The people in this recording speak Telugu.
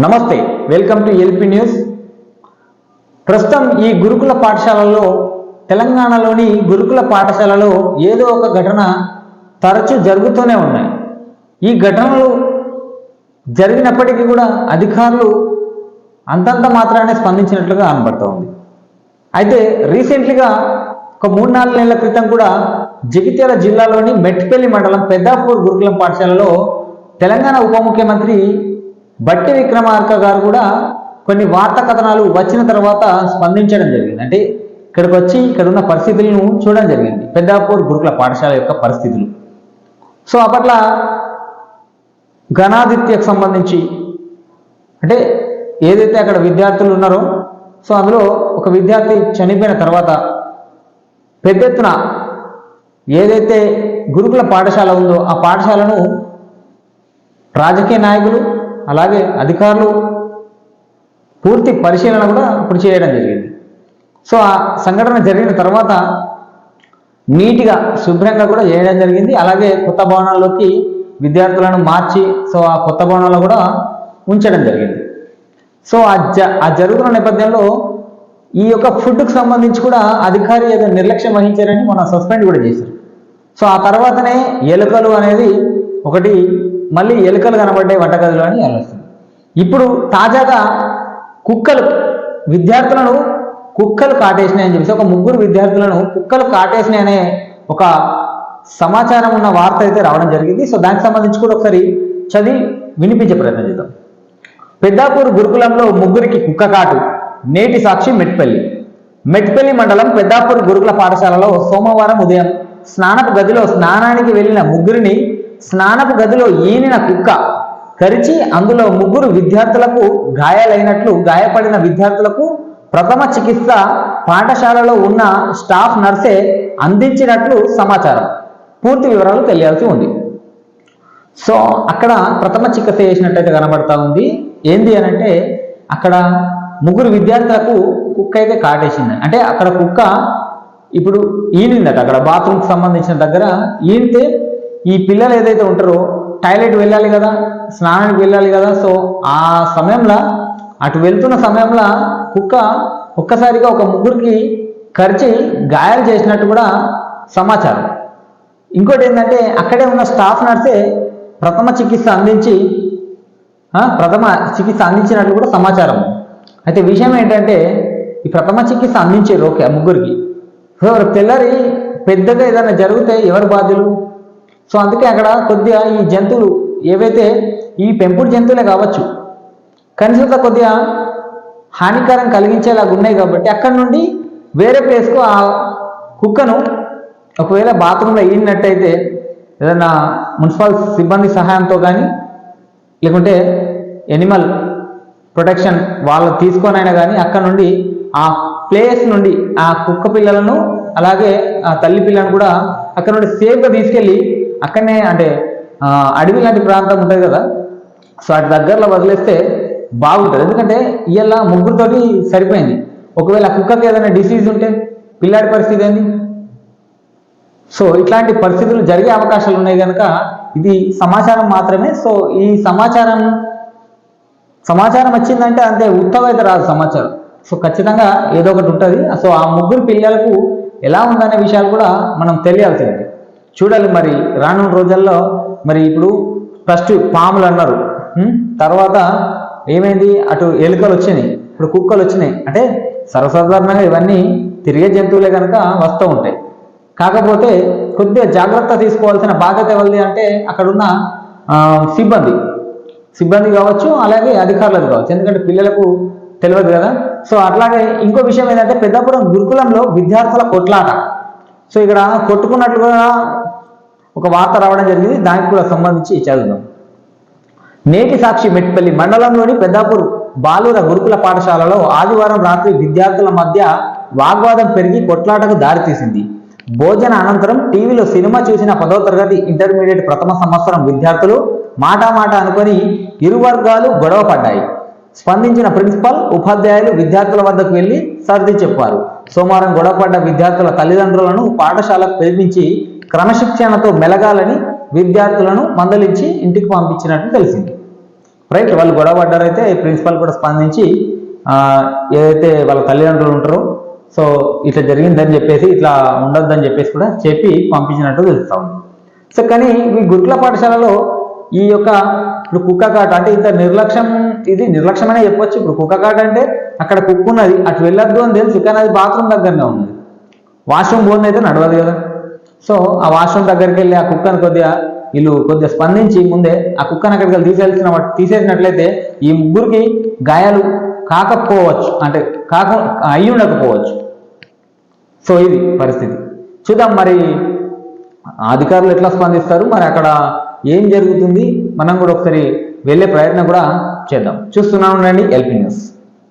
నమస్తే వెల్కమ్ టు ఎల్పి న్యూస్. ప్రస్తుతం ఈ గురుకుల పాఠశాలలో తెలంగాణలోని గురుకుల పాఠశాలలో ఏదో ఒక ఘటన తరచూ జరుగుతూనే ఉన్నాయి. ఈ ఘటనలు జరిగినప్పటికీ కూడా అధికారులు అంతంత మాత్రానే స్పందించినట్లుగా కనబడుతూ ఉంది. అయితే రీసెంట్లీగా ఒక మూడు నాలుగు నెలల క్రితం కూడా జగిత్యాల జిల్లాలోని మెట్పల్లి మండలం పెద్దాపూర్ గురుకులం పాఠశాలలో తెలంగాణ ఉప ముఖ్యమంత్రి బట్టి విక్రమార్క గారు కూడా కొన్ని వార్తా కథనాలు వచ్చిన తర్వాత స్పందించడం జరిగింది. అంటే ఇక్కడికి వచ్చి ఇక్కడ ఉన్న పరిస్థితులను చూడడం జరిగింది. పెద్దాపూర్ గురుకుల పాఠశాల యొక్క పరిస్థితులు. సో అప్పట్లో ఘనాదిత్యకు సంబంధించి అంటే ఏదైతే అక్కడ విద్యార్థులు ఉన్నారో సో అందులో ఒక విద్యార్థి చనిపోయిన తర్వాత పెద్ద ఎత్తున ఏదైతే గురుకుల పాఠశాల ఉందో ఆ పాఠశాలను రాజకీయ నాయకులు అలాగే అధికారులు పూర్తి పరిశీలన కూడా అప్పుడు చేయడం జరిగింది. సో ఆ సంఘటన జరిగిన తర్వాత నీట్గా శుభ్రంగా కూడా చేయడం జరిగింది. అలాగే కొత్త భవనాల్లోకి విద్యార్థులను మార్చి సో ఆ కొత్త భవనాల్లో కూడా ఉంచడం జరిగింది. సో ఆ జ ఆ జరుగుతున్న నేపథ్యంలో ఈ యొక్క ఫుడ్కు సంబంధించి కూడా అధికారి ఏదో నిర్లక్ష్యం వహించారని మొన్న సస్పెండ్ కూడా చేశారు. సో ఆ తర్వాతనే ఎలుకలు అనేది ఒకటి మళ్ళీ ఎలుకలు కనబడ్డాయి వంటగదిలో అని ఆలోచిస్తుంది ఇప్పుడు తాజాగా కుక్కలు విద్యార్థులను కుక్కలు కాటేసినాయని చెప్పేసి ఒక ముగ్గురు విద్యార్థులను కుక్కలు కాటేసినాయనే ఒక సమాచారం ఉన్న వార్త అయితే రావడం జరిగింది. సో దానికి సంబంధించి కూడా ఒకసారి చదివి వినిపించే ప్రయత్నం చేద్దాం. పెద్దాపూర్ గురుకులంలో ముగ్గురికి కుక్క కాటు నేటి సాక్షి మెట్పల్లి. మెట్పల్లి మండలం పెద్దాపూర్ గురుకుల పాఠశాలలో సోమవారం ఉదయం స్నానపు గదిలో స్నానానికి వెళ్ళిన ముగ్గురిని స్నానపు గదిలో ఈనిన కుక్క కరిచి అందులో ముగ్గురు విద్యార్థులకు గాయాలైనట్లు గాయపడిన విద్యార్థులకు ప్రథమ చికిత్స పాఠశాలలో ఉన్న స్టాఫ్ నర్సే అందించినట్లు సమాచారం. పూర్తి వివరాలు తెలియాల్సి ఉంది. సో అక్కడ ప్రథమ చికిత్స చేసినట్టయితే కనబడతా ఉంది. ఏంది అని అంటే అక్కడ ముగ్గురు విద్యార్థులకు కుక్క అయితే కాటేసింది. అంటే అక్కడ కుక్క ఇప్పుడు ఈనిందట. అక్కడ బాత్రూమ్కి సంబంధించిన దగ్గర ఈనితే ఈ పిల్లలు ఏదైతే ఉంటారో టాయిలెట్ వెళ్ళాలి కదా స్నానానికి వెళ్ళాలి కదా సో ఆ సమయంలో అటు వెళ్తున్న సమయంలో కుక్క ఒక్కసారిగా ఒక ముగ్గురికి కరిచి గాయాలు చేసినట్టు కూడా సమాచారం. ఇంకోటి ఏంటంటే అక్కడే ఉన్న స్టాఫ్ నర్సే ప్రథమ చికిత్స అందించి ప్రథమ చికిత్స అందించినట్లు కూడా సమాచారం. అయితే విషయం ఏంటంటే ఈ ప్రథమ చికిత్స అందించారు ఓకే ముగ్గురికి. సో తెల్లరి పెద్దగా ఏదైనా జరిగితే ఎవరు బాధ్యులు? సో అందుకే అక్కడ కొద్దిగా ఈ జంతువులు ఏవైతే ఈ పెంపుడు జంతువులే కావచ్చు కనీసత కొద్దిగా హానికరం కలిగించేలాగా ఉన్నాయి కాబట్టి అక్కడ నుండి వేరే ప్లేస్కు ఆ కుక్కను ఒకవేళ బాత్రూంలో ఈనట్టయితే ఏదైనా మున్సిపల్ సిబ్బంది సహాయంతో కానీ లేకుంటే ఎనిమల్ ప్రొటెక్షన్ వాళ్ళు తీసుకొనైనా కానీ అక్కడ నుండి ఆ ప్లేస్ నుండి ఆ కుక్క పిల్లలను అలాగే ఆ తల్లి పిల్లను కూడా అక్కడ నుండి సేఫ్గా తీసుకెళ్ళి అక్కడనే అంటే అడవి లాంటి ప్రాంతం ఉంటుంది కదా? సో అటు దగ్గరలో వదిలేస్తే బాగుంటుంది. ఎందుకంటే ఇవాళ ముగ్గురితోటి సరిపోయింది. ఒకవేళ కుక్కకి ఏదైనా డిసీజ్ ఉంటే పిల్లాడి పరిస్థితి ఏంది? సో ఇట్లాంటి పరిస్థితులు జరిగే అవకాశాలు ఉన్నాయి కనుక ఇది సమాచారం మాత్రమే. సో ఈ సమాచారం సమాచారం వచ్చిందంటే అంతే ఉత్తమ అయితే రాదు సమాచారం. సో ఖచ్చితంగా ఏదో ఒకటి ఉంటుంది. సో ఆ ముగ్గురు పిల్లలకు ఎలా ఉందనే విషయాలు కూడా మనం తెలియాల్సింది. చూడాలి మరి రానున్న రోజుల్లో మరి ఇప్పుడు ఫస్ట్ పాములు అన్నారు. తర్వాత ఏమైంది? అటు ఎలుకలు వచ్చినాయి ఇప్పుడు కుక్కలు వచ్చినాయి. అంటే సర్వసాధారణంగా ఇవన్నీ తిరిగే జంతువులే కనుక వస్తూ ఉంటాయి. కాకపోతే కొద్దిగా జాగ్రత్త తీసుకోవాల్సిన బాధ్యత ఎవరిది అంటే అక్కడున్న సిబ్బంది. సిబ్బంది కావచ్చు అలాగే అధికారులది కావచ్చు. ఎందుకంటే పిల్లలకు తెలియదు కదా. సో అట్లాగే ఇంకో విషయం ఏంటంటే పెద్దపురం గురుకులంలో విద్యార్థుల కొట్లాట. సో ఇక్కడ కొట్టుకున్నట్టుగా ఒక వార్త రావడం జరిగింది. దానికి కూడా సంబంధించి చదువుదాం. నేటి సాక్షి మెట్పల్లి మండలంలోని పెద్దాపూర్ బాలుర గురుకుల పాఠశాలలో ఆదివారం రాత్రి విద్యార్థుల మధ్య వాగ్వాదం పెరిగి కొట్లాటకు దారితీసింది భోజన అనంతరం టీవీలో సినిమా చూసిన పదో తరగతి ఇంటర్మీడియట్ ప్రథమ సంవత్సరం విద్యార్థులు మాటామాట మాట అనుకొని ఇరు వర్గాలు గొడవ పడ్డాయి. స్పందించిన ప్రిన్సిపల్ ఉపాధ్యాయులు విద్యార్థుల వద్దకు వెళ్ళి సర్ది చెప్పారు. సోమవారం గొడవపడ్డ విద్యార్థుల తల్లిదండ్రులను పాఠశాలకు పిలిపించి క్రమశిక్షణతో మెలగాలని విద్యార్థులను మందలించి ఇంటికి పంపించినట్లు తెలిసింది. రైట్ వాళ్ళు గొడవ పడ్డారైతే ప్రిన్సిపల్ కూడా స్పందించి ఏదైతే వాళ్ళ తల్లిదండ్రులు ఉంటారో సో ఇట్లా జరిగిందని చెప్పేసి ఇట్లా ఉండొద్దని చెప్పేసి కూడా చెప్పి పంపించినట్టు తెలుస్తా ఉంది. సో కానీ ఈ గురుకుల పాఠశాలలో ఈ యొక్క ఇప్పుడు కుక్క కాట అంటే ఇంత నిర్లక్ష్యం ఇది నిర్లక్ష్యమనే చెప్పొచ్చు. ఇప్పుడు కుక్క కాట అంటే అక్కడ కుక్క ఉన్నది అటు వెళ్ళొద్దు అని తెలుసు కానీ అది బాత్రూమ్ దగ్గరనే ఉన్నది. వాష్రూమ్ పోతుంది అయితే నడవదు కదా. సో ఆ వాష్రూమ్ దగ్గరికి వెళ్ళి ఆ కుక్కను కొద్దిగా వీళ్ళు కొద్దిగా స్పందించి ముందే ఆ కుక్కను అక్కడికి తీసేసిన తీసేసినట్లయితే ఈ ముగ్గురికి గాయాలు కాకపోవచ్చు అంటే కాక అయి ఉండకపోవచ్చు. సో ఇది పరిస్థితి. చూద్దాం మరి అధికారులు ఎట్లా స్పందిస్తారు మరి అక్కడ ఏం జరుగుతుంది మనం కూడా ఒకసారి వెళ్ళే ప్రయత్నం కూడా చేద్దాం. చూస్తున్నాం ఉండండి ఎల్పీ న్యూస్.